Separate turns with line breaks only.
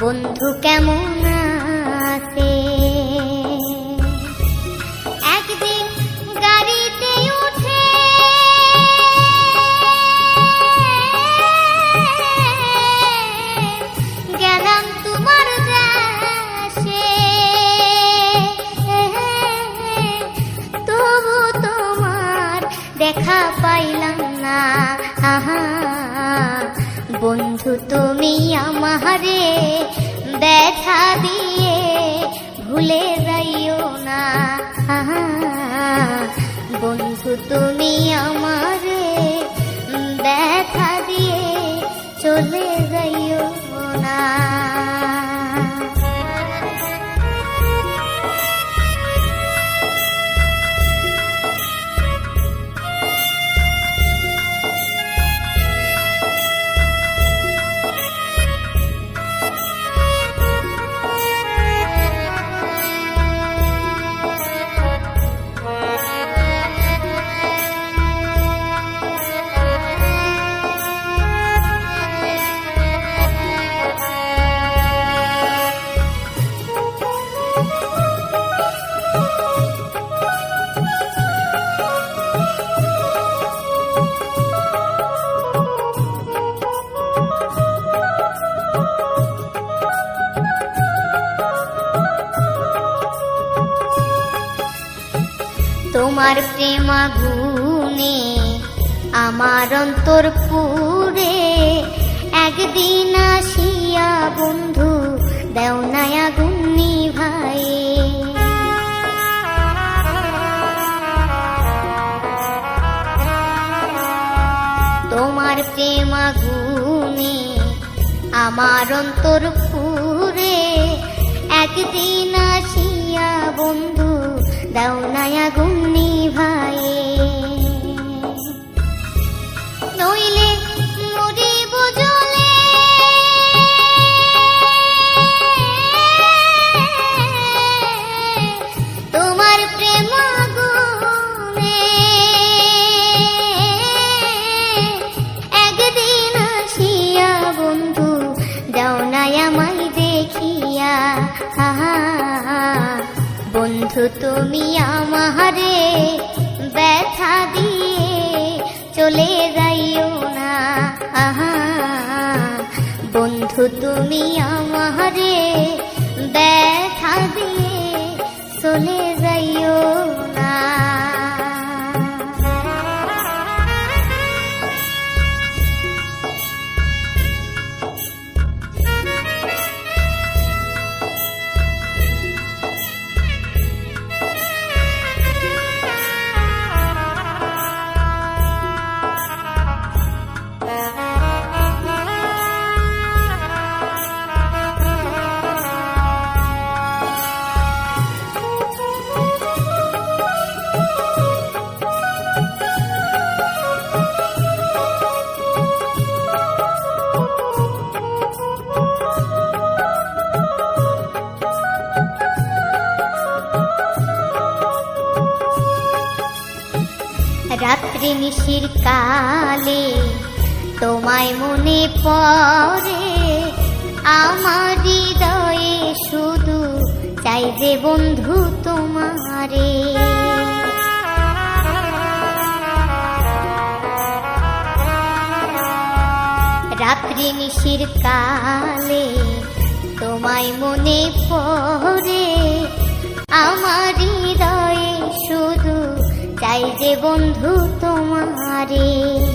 বন্ধু কেমন আছে? একদিন গাড়িতে উঠে গেলাম তোমার দেশে তবু তোমার দেখা পাইলাম না। আহা বন্ধু তুমি আমারে ব্যথা দিয়ে ভুলে যাইও না। বন্ধু তুমি আমারে ব্যথা দিয়ে চলে তোমার প্রেমা গুনে আমার অন্তর পুরে। একদিন আসিয়া বন্ধু, দেও নায়া গুন্নি ভাই তোমার প্রেমা গুনে আমার অন্তর পুরে। একদিন আসিয়া বন্ধু দাও নায়া গুমনি ভাই। বন্ধু তুমি আমারে ব্যথা দিয়ে চলে যাইও না। আহা। বন্ধু তুমি আমারে ব্যথা দিয়ে চলে যাইও রাত্রি নিশির কালে, তোমায় মনে পড়ে, আমার হৃদয়ে শুধু চাই যে বন্ধু তোমারে। রাত্রি নিশির কালে, তোমায় মনে পড়ে, আমার বন্ধু তোমারে।